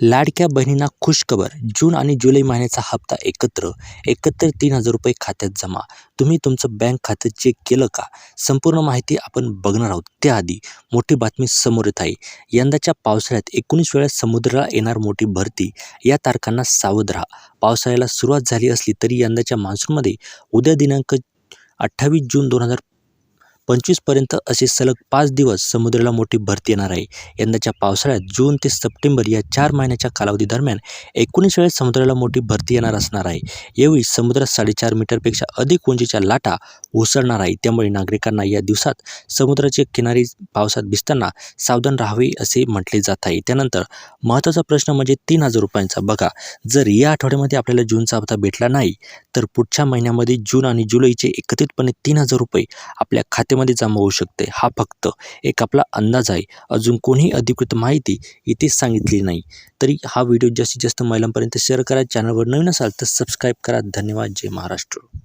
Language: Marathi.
लाडक्या बहिणींना खुशखबर. जून आणि जुलै महिन्याचा हप्ता एकत्र. एकत्र तीन हजार रुपये खात्यात जमा. तुम्ही तुमचं बँक खातं चेक केलं का? संपूर्ण माहिती आपण बघणार आहोत. त्याआधी मोठी बातमी समोर येत आहे. यंदाच्या पावसाळ्यात एकोणीस वेळा समुद्राला येणार मोठी भरती. या तारखांना सावध राहा. पावसाळ्याला सुरुवात झाली असली तरी यंदाच्या मान्सूनमध्ये उद्या दिनांक अठ्ठावीस जून दोन हजार पंचवीसपर्यंत असे सलग पाच दिवस समुद्राला मोठी भरती येणार आहे. यंदाच्या पावसाळ्यात जून ते सप्टेंबर या चार महिन्याच्या कालावधीदरम्यान एकोणीस वेळेस समुद्राला मोठी भरती येणार असणार आहे. यावेळी समुद्रात साडेचार मीटरपेक्षा अधिक उंचीच्या लाटा उसळणार आहे. त्यामुळे नागरिकांना या दिवसात समुद्राचे किनारी पावसात भिजताना सावधान राहावे असे म्हटले जात आहे. त्यानंतर महत्त्वाचा प्रश्न म्हणजे तीन हजार रुपयांचा. बघा जर या आठवड्यामध्ये आपल्याला जूनचा हप्ता भेटला नाही तर पुढच्या महिन्यामध्ये जून आणि जुलैचे एकत्रितपणे तीन हजार रुपये आपल्या खात्यामध्ये जमा होऊ शकते. हा फक्त एक आपला अंदाज आहे. अजून कोणीही अधिकृत माहिती इथे सांगितली नाही. तरी हा व्हिडिओ जास्तीत जास्त महिलांपर्यंत शेअर करा. चॅनलवर नवीन असाल तर सबस्क्राईब करा. धन्यवाद. जय महाराष्ट्र.